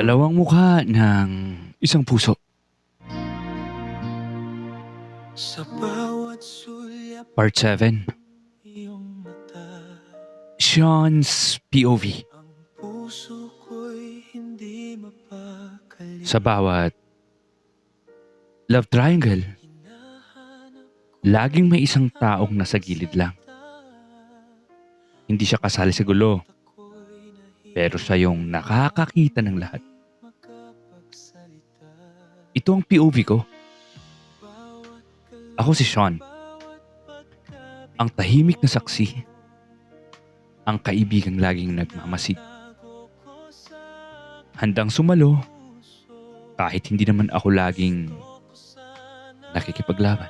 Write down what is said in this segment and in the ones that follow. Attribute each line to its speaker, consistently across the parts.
Speaker 1: Dalawang mukha ng isang puso. Part 7.
Speaker 2: iyong mata
Speaker 1: Sean's POV. Sa bawat love triangle, laging may isang taong nasa gilid lang. Hindi siya kasali sa gulo, pero siya yung nakakakita ng lahat. Ito ang POV ko. Ako si Sean. Ang tahimik na saksi. Ang kaibigang laging nagmamasid. Handang sumalo kahit hindi naman ako laging nakikipaglaban.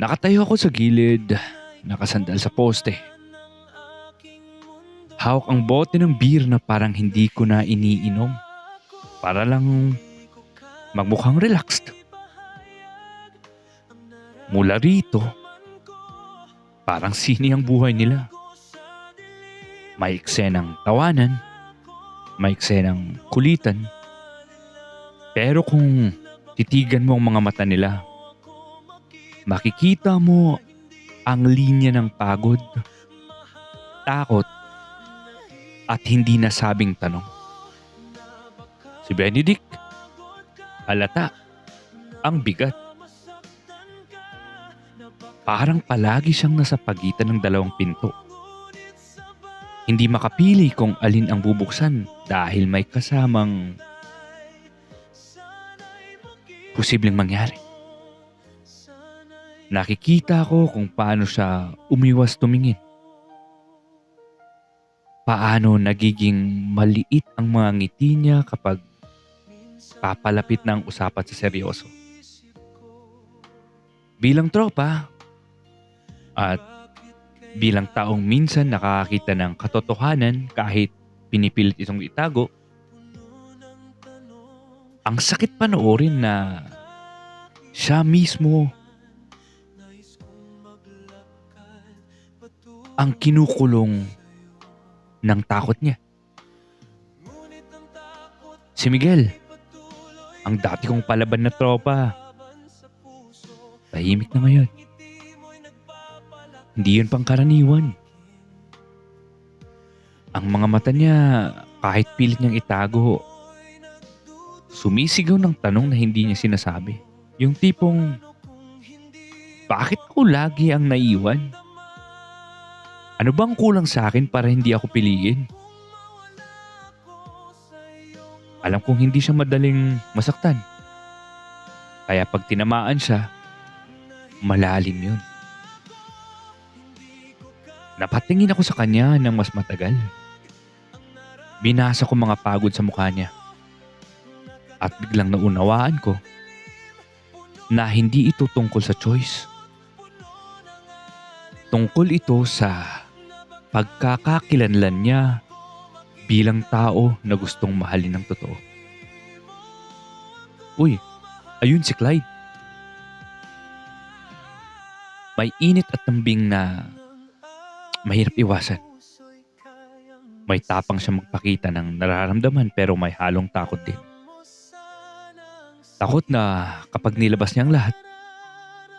Speaker 1: Nakatayo ako sa gilid, nakasandal sa poste. Hawak ang bote ng beer na parang hindi ko na iniinom. Para lang magmukhang relaxed. Mula rito, parang sini ang buhay nila. May eksenang tawanan, may eksenang kulitan. Pero kung titigan mo ang mga mata nila, makikita mo ang linya ng pagod, takot, at hindi nasabing tanong. Si Benedict, halata, ang bigat. Parang palagi siyang nasa pagitan ng dalawang pinto. Hindi makapili kung alin ang bubuksan dahil may kasamang posibleng mangyari. Nakikita ko kung paano siya umiwas tumingin. Paano nagiging maliit ang mga ngiti niya kapag papalapit na ang usapan sa seryoso. Bilang tropa at bilang taong minsan nakakakita ng katotohanan kahit pinipilit itong itago, ang sakit panoorin na siya mismo ang kinukulong ng takot niya. Si Miguel, ang dati kong palaban na tropa, tahimik na ngayon. Hindi yun pangkaraniwan. Ang mga mata niya, kahit pilit niyang itago, sumisigaw ng tanong na hindi niya sinasabi. Yung tipong, bakit ako lagi ang naiwan? Ano bang kulang sa akin para hindi ako piliin? Alam kong hindi siya madaling masaktan. Kaya pag tinamaan siya, malalim yun. Napatingin ako sa kanya ng mas matagal. Binasa ko mga pagod sa mukha niya. At biglang naunawaan ko na hindi ito tungkol sa choice. Tungkol ito sa pagkakakilanlan niya bilang tao na gustong mahalin ng totoo. Uy, ayun si Clyde. May init at tambing na mahirap iwasan. May tapang siya magpakita ng nararamdaman pero may halong takot din. Takot na kapag nilabas niya ang lahat,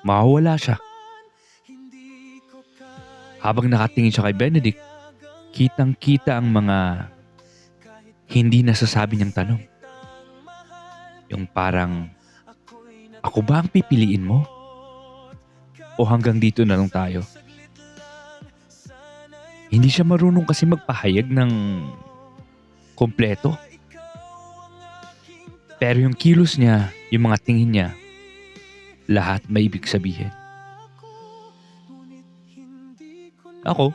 Speaker 1: mawawala siya. Habang nakatingin siya kay Benedict, kitang-kita ang mga hindi nasasabi niyang tanong. Yung parang, ako ba ang pipiliin mo? O hanggang dito na lang tayo? Hindi siya marunong kasi magpahayag ng kompleto. Pero yung kilos niya, yung mga tingin niya, lahat may ibig sabihin. Ako,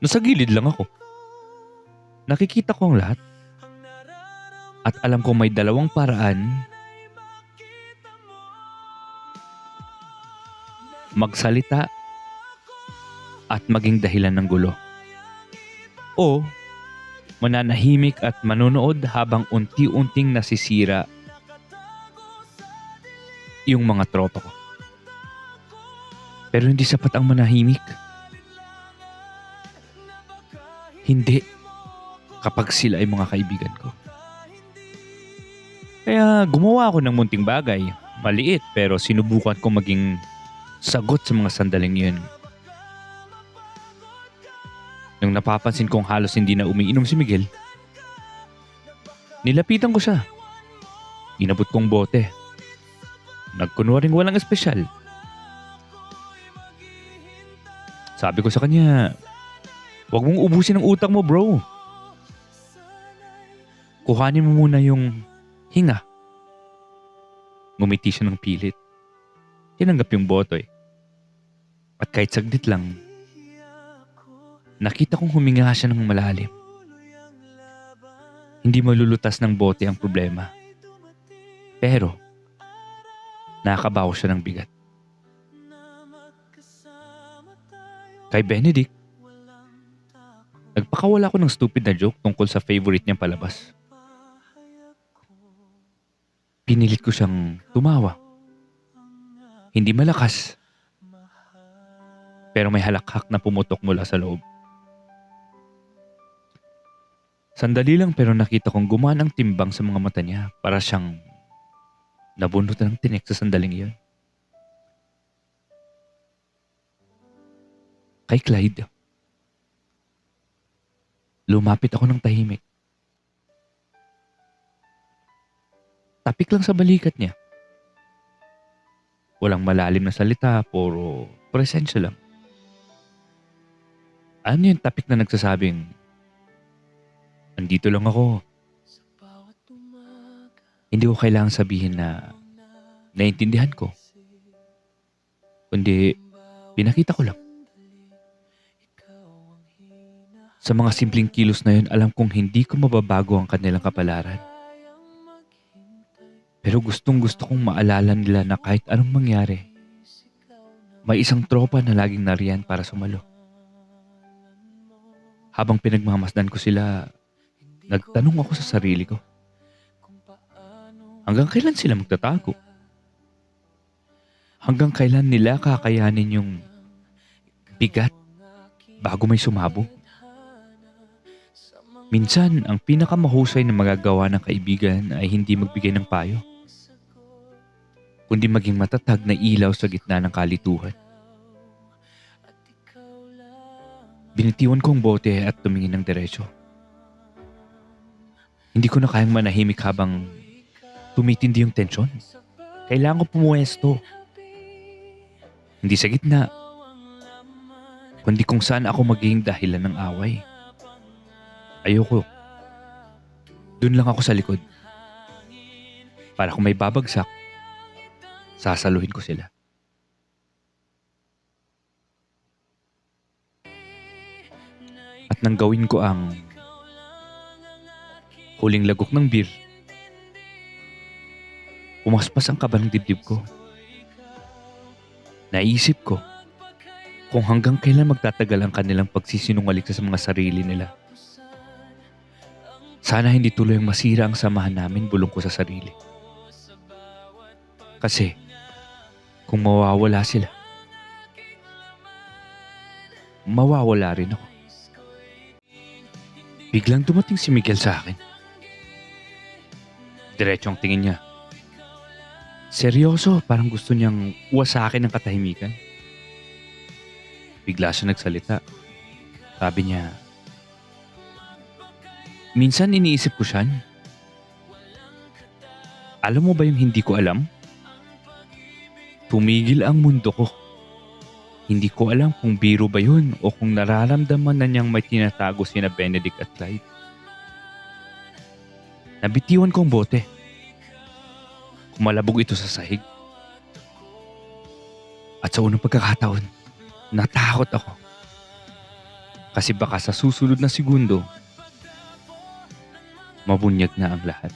Speaker 1: nasa gilid lang ako. Nakikita ko ang lahat. At alam ko may dalawang paraan magsalita at maging dahilan ng gulo. O mananahimik at manonood habang unti-unting nasisira yung mga tropa ko. Pero hindi sapat ang manahimik. Hindi. Kapag sila ay mga kaibigan ko. Kaya gumawa ako ng munting bagay. Maliit pero sinubukan ko maging sagot sa mga sandaling yun. Nung napapansin kong halos hindi na umiinom si Miguel, nilapitan ko siya. Inabot kong bote. Nagkunwaring walang espesyal. Sabi ko sa kanya, huwag mong ubusin ang utang mo bro. Kuhanin mo muna yung hinga. Ngumiti siya ng pilit. Tinanggap yung boto eh. At kahit saglit lang, nakita kong huminga siya ng malalim. Hindi malulutas ng bote ang problema. Pero, nakakabaw siya ng bigat. Kay Benedict, nagpakawala ko ng stupid na joke tungkol sa favorite niyang palabas. Pinilit ko siyang tumawa. Hindi malakas. Pero may halakhak na pumutok mula sa loob. Sandali lang pero nakita kong gumaan ang timbang sa mga mata niya para siyang nabunutan ng tinik sa sandaling iyon. Kay Clyde. Lumapit ako ng tahimik. Tapik lang sa balikat niya. Walang malalim na salita, puro presensya lang. Ano yung tapik na nagsasabing, Andito lang ako. Hindi ko kailangang sabihin na naintindihan ko. Kundi, pinakita ko lang. Sa mga simpleng kilos na yun, alam kong hindi ko mababago ang kanilang kapalaran. Pero gustong gusto kong maalala nila na kahit anong mangyari, may isang tropa na laging nariyan para sumalo. Habang pinagmamasdan ko sila, nagtanong ako sa sarili ko. Hanggang kailan sila magtatago? Hanggang kailan nila kakayanin yung bigat bago may sumabog? Minsan, ang pinakamahusay na magagawa ng kaibigan ay hindi magbigay ng payo, kundi maging matatag na ilaw sa gitna ng kalituhan. Binitiwan ko ang bote at tumingin ng diretso. Hindi ko na kayang manahimik habang tumitindi yung tensyon. Kailangan ko pumuesto. Hindi sa gitna, kundi kung saan ako magiging dahilan ng away. Ayoko. Doon lang ako sa likod. Para kung may babagsak, sasaluhin ko sila. At nang gawin ko ang huling lagok ng beer, umaspas ang kaba ng dibdib ko. Naisip ko kung hanggang kailan magtatagal ang kanilang pagsisinungaling sa mga sarili nila. Sana hindi tuloy masira ang samahan namin bulong ko sa sarili. Kasi, kung mawawala sila, mawawala rin ako. Biglang dumating si Miguel sa akin. Diretso ang tingin niya. Seryoso, parang gusto niyang uwasakin ng katahimikan. Bigla siya nagsalita. Sabi niya, Minsan iniisip ko siyan. Alam mo ba yung hindi ko alam? Tumigil ang mundo ko. Hindi ko alam kung biro ba yun o kung nararamdaman na niyang may tinatago sina Benedict at Clyde. Nabitiwan ko ang bote. Kumalabog ito sa sahig. At sa unang pagkakataon, natakot ako. Kasi baka sa susunod na segundo, mabunyag na ang lahat.